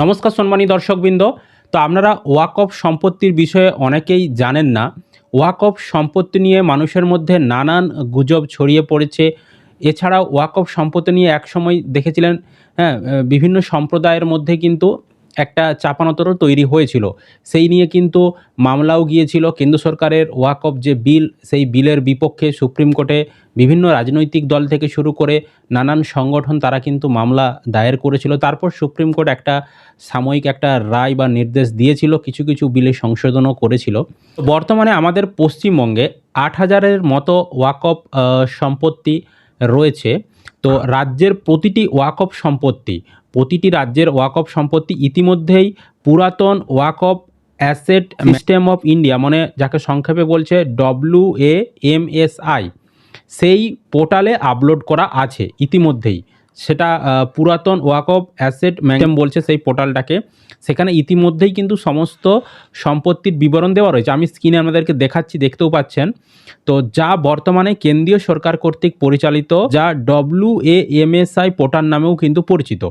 নমস্কার সম্মানী দর্শকবৃন্দ। তো আপনারা ওয়াকফ সম্পত্তির বিষয়ে অনেকেই জানেন না। ওয়াকফ সম্পত্তি নিয়ে মানুষের মধ্যে নানান গুজব ছড়িয়ে পড়েছে। এছাড়াও ওয়াকফ সম্পত্তি নিয়ে একসময় দেখেছিলেন হ্যাঁ বিভিন্ন সম্প্রদায়ের মধ্যে কিন্তু একটা চাপানোতরও তৈরি হয়েছিল। সেই নিয়ে কিন্তু মামলাও গিয়েছিল। কেন্দ্র সরকারের ওয়াকফ যে বিল, সেই বিলের বিপক্ষে সুপ্রিম কোর্টে বিভিন্ন রাজনৈতিক দল থেকে শুরু করে নানান সংগঠন তারা কিন্তু মামলা দায়ের করেছিল। তারপর সুপ্রিম কোর্ট একটা সাময়িক একটা রায় বা নির্দেশ দিয়েছিল, কিছু কিছু বিলে সংশোধনও করেছিল। বর্তমানে আমাদের পশ্চিমবঙ্গে আট হাজারের মতো ওয়াকফ সম্পত্তি রয়েছে। তো রাজ্যের প্রতিটি ওয়াকফ সম্পত্তি, প্রতিটি রাজ্যের ওয়াকফ সম্পত্তি ইতিমধ্যেই পুরাতন Waqf asset system of India মানে যাকে সংক্ষেপে বলছে W A M S I, সেই পোর্টালে আপলোড করা আছে ইতিমধ্যেই। সেটা পুরাতন ওয়াকফ অ্যাসেট ম্যানেম বলছে সেই পোর্টালটাকে। সেখানে ইতিমধ্যেই কিন্তু সমস্ত সম্পত্তির বিবরণ দেওয়া রয়েছে। আমি স্ক্রিনে আপনাদেরকে দেখাচ্ছি, দেখতেও পাচ্ছেন। তো যা বর্তমানে কেন্দ্রীয় সরকার কর্তৃক পরিচালিত, যা W A M S I portal নামেও কিন্তু পরিচিত।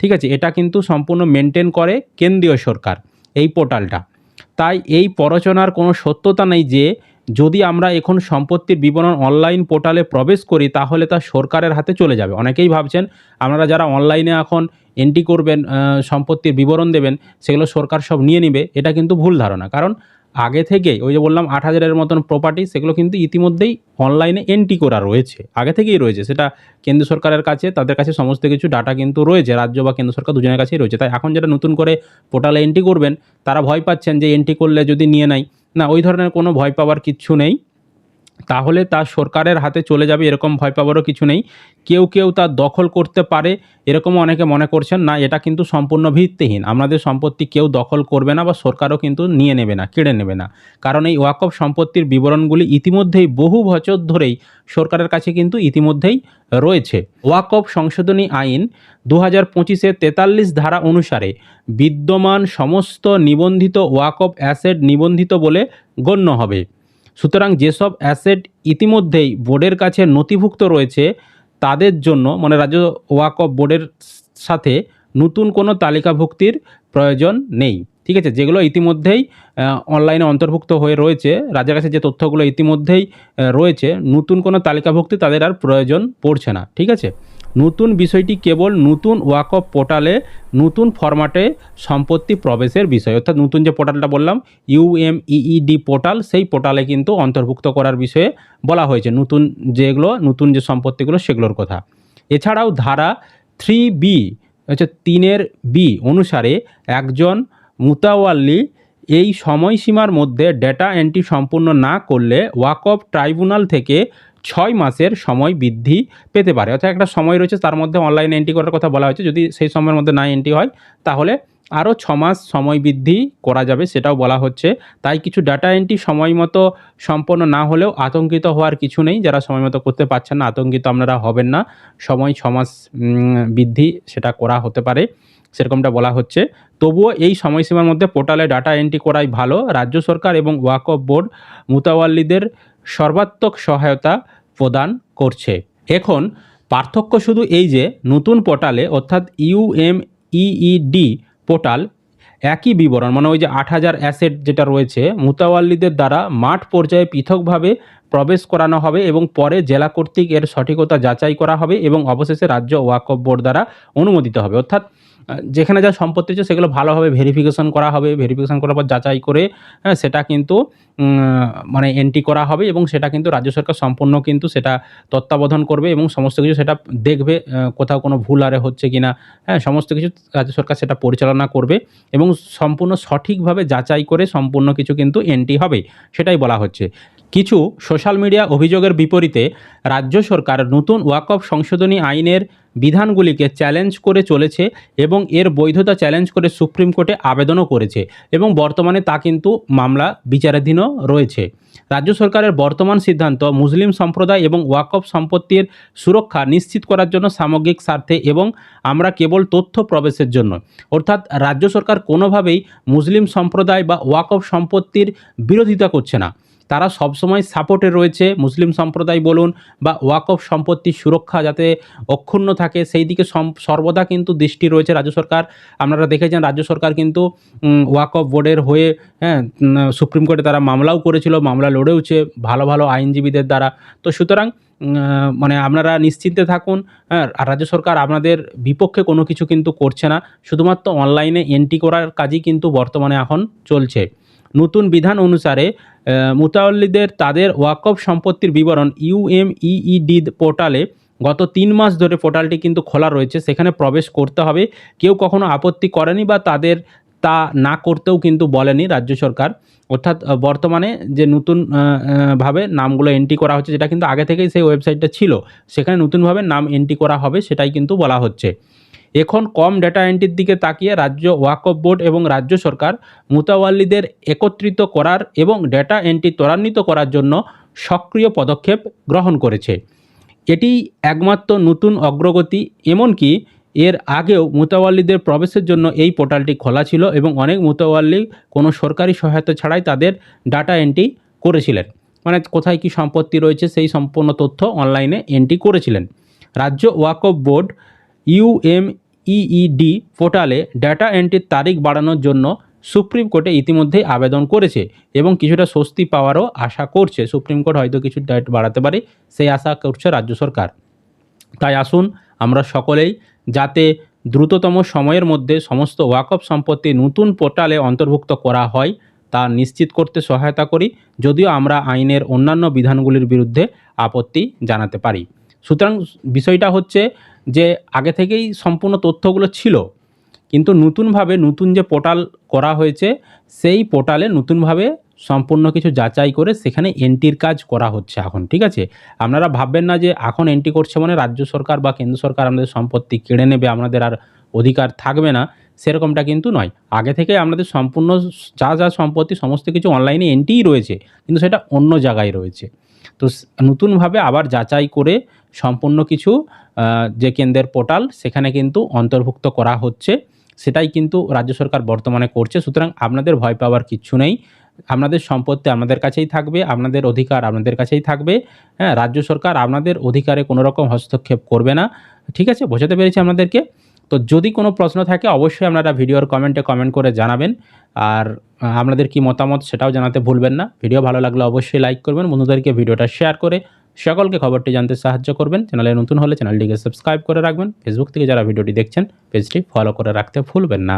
ঠিক আছে, এটা কিন্তু সম্পূর্ণ মেনটেন করে কেন্দ্রীয় সরকার, এই পোর্টালটা। তাই এই প্ররোচনার কোনো সত্যতা নেই যে যদি আমরা এখন সম্পত্তির বিবরণ অনলাইন পোর্টালে প্রবেশ করি, তাহলে তা সরকারের হাতে চলে যাবে। অনেকেই ভাবছেন, আপনারা যারা অনলাইনে এখন এন্ট্রি করবেন সম্পত্তির বিবরণ দেবেন, সেগুলো সরকার সব নিয়ে নেবে, এটা কিন্তু ভুল ধারণা। কারণ আগে থেকেই, ওই যে বললাম, আট হাজারের মতন প্রপার্টি সেগুলো কিন্তু ইতিমধ্যেই অনলাইনে এন্ট্রি করা রয়েছে। আগে থেকেই রয়েছে, সেটা কেন্দ্র সরকারের কাছে, তাদের কাছে সমস্ত কিছু ডাটা কিন্তু রয়েছে, রাজ্য বা কেন্দ্র সরকার দুজনের কাছেই রয়েছে। তাই এখন যারা নতুন করে পোর্টালে এন্ট্রি করবেন, তারা ভয় পাচ্ছেন যে এন্ট্রি করলে যদি নিয়ে নেয় না ওই ধরনের কোনো ভয় পাওয়ার কিচ্ছু নেই। তাহলে তা সরকারের হাতে চলে যাবে, এরকম ভয় পাবারও কিছু নেই। কেউ কেউ তা দখল করতে পারে এরকম অনেকে মনে করছেন, না, এটা কিন্তু সম্পূর্ণ ভিত্তিহীন। আমাদের সম্পত্তি কেউ দখল করবে না বা সরকারও কিন্তু নিয়ে নেবে না, কেড়ে নেবে না। কারণ এই ওয়াকফ সম্পত্তির বিবরণগুলি ইতিমধ্যেই বহু বছর ধরেই সরকারের কাছে কিন্তু ইতিমধ্যেই রয়েছে। ওয়াকফ সংশোধনী আইন দু হাজার পঁচিশে তেতাল্লিশ ধারা অনুসারে বিদ্যমান সমস্ত নিবন্ধিত ওয়াকফ অ্যাসেট নিবন্ধিত বলে গণ্য হবে। সুতরাং যেসব অ্যাসেট ইতিমধ্যেই বোর্ডের কাছে নথিভুক্ত রয়েছে, তাদের জন্য মানে রাজ্য ওয়াকফ বোর্ডের সাথে নতুন কোনো তালিকাভুক্তির প্রয়োজন নেই। ঠিক আছে? যেগুলো ইতিমধ্যেই অনলাইনে অন্তর্ভুক্ত হয়ে রয়েছে। রাজ্যের কাছে যে তথ্যগুলো ইতিমধ্যেই রয়েছে, নতুন কোনো তালিকাভুক্তি তাদের আর প্রয়োজন পড়ছে না। ঠিক আছে? নতুন বিষয়টি কেবল নতুন ওয়াকফ পোর্টালে নতুন ফরম্যাটে সম্পত্তি প্রবেশের বিষয়। অর্থাৎ নতুন যে পোর্টালটা বললাম ইউএমইইডি পোর্টাল সেই পোর্টালে কিন্তু অন্তর্ভুক্ত করার বিষয়ে বলা হয়েছে। নতুন যেগুলো, নতুন যে সম্পত্তিগুলো, সেগুলোর কথা। এছাড়াও ধারা থ্রি বি হচ্ছে তিনের বি অনুসারে একজন মুতাওয়াল্লি এই সময়সীমার মধ্যে ডেটা এন্ট্রি সম্পূর্ণ না করলে ওয়াকফ ট্রাইব্যুনাল থেকে ছয় মাসের সময় বৃদ্ধি পেতে পারে। অর্থাৎ একটা সময় রয়েছে, তার মধ্যে অনলাইন এন্ট্রি করার কথা বলা হয়েছে। যদি সেই সময়ের মধ্যে না এন্ট্রি হয়, তাহলে আরও ছ মাস সময় বৃদ্ধি করা যাবে, সেটাও বলা হচ্ছে। তাই কিছু ডাটা এন্ট্রি সময় মতো সম্পন্ন না হলেও আতঙ্কিত হওয়ার কিছু নেই। যারা সময় মতো করতে পারছেন না, আতঙ্কিত আপনারা হবেন না। সময় ছ মাস বৃদ্ধি সেটা করা হতে পারে, সেরকমটা বলা হচ্ছে। তবুও এই সময়সীমার মধ্যে পোর্টালে ডাটা এন্ট্রি করাই ভালো। রাজ্য সরকার এবং ওয়াকফ বোর্ড মুতাওয়াল্লিদের সর্বাত্মক সহায়তা প্রদান করছে। এখন পার্থক্য শুধু এই যে, নতুন পোর্টালে অর্থাৎ ইউএমইইডি পোর্টাল একই বিবরণ মানে ওই যে আট হাজার অ্যাসেট যেটা রয়েছে, মুতাওয়াল্লিদের দ্বারা মাঠ পর্যায়ে পৃথকভাবে প্রবেশ করানো হবে এবং পরে জেলা কর্তৃক এর সঠিকতা যাচাই করা হবে এবং অবশেষে রাজ্য ওয়াকফ বোর্ড দ্বারা অনুমোদিত হবে। অর্থাৎ যেখানে যা সম্পত্তি আছে সেগুলো ভালোভাবে ভেরিফিকেশন করা হবে। ভেরিফিকেশন করার পর যাচাই করে হ্যাঁ, সেটা কিন্তু মানে এন্ট্রি করা হবে এবং সেটা কিন্তু রাজ্য সরকার সম্পূর্ণ কিন্তু সেটা তত্ত্বাবধান করবে এবং সমস্ত কিছু সেটা দেখবে কোথাও কোনো ভুল আরে হচ্ছে কি না হ্যাঁ সমস্ত কিছু রাজ্য সরকার সেটা পরিচালনা করবে এবং সম্পূর্ণ সঠিকভাবে যাচাই করে সম্পূর্ণ কিছু কিন্তু এন্ট্রি হবে সেটাই বলা হচ্ছে। কিছু সোশ্যাল মিডিয়া অভিযোগের বিপরীতে রাজ্য সরকার নতুন ওয়াকফ সংশোধনী আইনের বিধানগুলিকে চ্যালেঞ্জ করে চলেছে এবং এর বৈধতা চ্যালেঞ্জ করে সুপ্রিম কোর্টে আবেদনও করেছে এবং বর্তমানে তা কিন্তু মামলা বিচারাধীনও রয়েছে। রাজ্য সরকারের বর্তমান সিদ্ধান্ত মুসলিম সম্প্রদায় এবং ওয়াকফ সম্পত্তির সুরক্ষা নিশ্চিত করার জন্য সামগ্রিক স্বার্থে এবং আমরা কেবল তথ্য প্রবেশের জন্য। অর্থাৎ রাজ্য সরকার কোনোভাবেই মুসলিম সম্প্রদায় বা ওয়াকফ সম্পত্তির বিরোধিতা করছে না। তারা সবসময় সাপোর্টে রয়েছে, মুসলিম সম্প্রদায় বলুন বা ওয়াকফ সম্পত্তির সুরক্ষা যাতে অক্ষুণ্ণ থাকে, সেই দিকে সর্বদা কিন্তু দৃষ্টি রয়েছে রাজ্য সরকার। আপনারা দেখেছেন রাজ্য সরকার কিন্তু ওয়াকফ বোর্ডের হয়ে হ্যাঁ সুপ্রিম কোর্টে তারা মামলাও করেছিল, মামলা লড়েওছে ভালো ভালো আইনজীবীদের দ্বারা। তো সুতরাং মানে আপনারা নিশ্চিন্তে থাকুন হ্যাঁ আর রাজ্য সরকার আপনাদের বিপক্ষে কোনো কিছু কিন্তু করছে না। শুধুমাত্র অনলাইনে এন্ট্রি করার কাজই কিন্তু বর্তমানে এখন চলছে। নতুন বিধান অনুসারে মুতাওয়াল্লিদের তাদের ওয়াকফ সম্পত্তির বিবরণ ইউএমইইডি পোর্টালে গত তিন মাস ধরে পোর্টালটি কিন্তু খোলা রয়েছে, সেখানে প্রবেশ করতে হবে। কেউ কখনো আপত্তি করেনি বা তাদের তা না করতেও কিন্তু বলেনি রাজ্য সরকার। অর্থাৎ বর্তমানে যে নতুন ভাবে নামগুলো এন্ট্রি করা হচ্ছে, যেটা কিন্তু আগে থেকেই সেই ওয়েবসাইটটা ছিল, সেখানে নতুনভাবে নাম এন্ট্রি করা হবে, সেটাই কিন্তু বলা হচ্ছে। এখন কম ডেটা এন্ট্রির দিকে তাকিয়ে রাজ্য ওয়াকফ বোর্ড এবং রাজ্য সরকার মুতাওয়াল্লিদের একত্রিত করার এবং ডেটা এন্ট্রি ত্বরান্বিত করার জন্য সক্রিয় পদক্ষেপ গ্রহণ করেছে। এটি একমাত্র নতুন অগ্রগতি, এমনকি এর আগেও মুতাওয়াল্লিদের প্রবেশের জন্য এই পোর্টালটি খোলা ছিল এবং অনেক মুতাওয়াল্লি কোনো সরকারি সহায়তা ছাড়াই তাদের ডাটা এন্ট্রি করেছিলেন। মানে কোথায় কি সম্পত্তি রয়েছে সেই সম্পূর্ণ তথ্য অনলাইনে এন্ট্রি করেছিলেন। রাজ্য ওয়াকফ বোর্ড ইউএমইইডি পোর্টালে ডাটা এন্ট্রির তারিখ বাড়ানোর জন্য সুপ্রিম কোর্টে ইতিমধ্যেই আবেদন করেছে এবং কিছুটা স্বস্তি পাওয়ারও আশা করছে। সুপ্রিম কোর্ট হয়তো কিছু ডেট বাড়াতে পারে, সেই আশা করছে রাজ্য সরকার। তাই আসুন, আমরা সকলেই যাতে দ্রুততম সময়ের মধ্যে সমস্ত ওয়াকফ সম্পত্তি নতুন পোর্টালে অন্তর্ভুক্ত করা হয়, তা নিশ্চিত করতে সহায়তা করি, যদিও আমরা আইনের অন্যান্য বিধানগুলির বিরুদ্ধে আপত্তি জানাতে পারি। সুতরাং বিষয়টা হচ্ছে যে আগে থেকেই সম্পূর্ণ তথ্যগুলো ছিল, কিন্তু নতুনভাবে নতুন যে পোর্টাল করা হয়েছে, সেই পোর্টালে নতুনভাবে সম্পূর্ণ কিছু যাচাই করে সেখানে এন্ট্রির কাজ করা হচ্ছে এখন, ঠিক আছে? আপনারা ভাববেন না যে এখন এন্ট্রি করছে মানে রাজ্য সরকার বা কেন্দ্র সরকার আমাদের সম্পত্তি কেড়ে নেবে, আমাদের আর অধিকার থাকবে না, সেরকমটা কিন্তু নয়। আগে থেকে আমাদের সম্পূর্ণ যা যা সম্পত্তি সমস্ত কিছু অনলাইনে এন্ট্রিই রয়েছে, কিন্তু সেটা অন্য জায়গায় রয়েছে। তো নতুনভাবে আবার যাচাই করে সম্পূর্ণ কিছু যে কেন্দ্রের পোর্টাল সেখানে কিন্তু অন্তর্ভুক্ত করা হচ্ছে। সেটাই কিন্তু রাজ্য সরকার বর্তমানে করছে। সুতরাং আপনাদের ভয় পাওয়ার কিচ্ছু নেই। আপনাদের সম্পত্তি আপনাদের কাছেই থাকবে, আপনাদের অধিকার আপনাদের কাছেই থাকবে। হ্যাঁ রাজ্য সরকার আপনাদের অধিকারে কোনো রকম হস্তক্ষেপ করবে না। ঠিক আছে? বোঝাতে পেরেছি আপনাদেরকে? তো যদি কোনো প্রশ্ন থাকে, অবশ্যই আপনারা ভিডিওর কমেন্টে কমেন্ট করে জানাবেন। আর আপনাদের কি মতামত সেটাও জানাতে ভুলবেন না। ভিডিও ভালো লাগলে অবশ্যই লাইক করবেন। বন্ধুদেরকে ভিডিওটা শেয়ার করে সকলকে খবরটি জানতে সাহায্য করবেন। চ্যানেলে নতুন হলে চ্যানেলটিকে সাবস্ক্রাইব করে রাখবেন। ফেসবুক থেকে যারা ভিডিওটি দেখছেন, পেজটি ফলো করে রাখতে ভুলবেন না।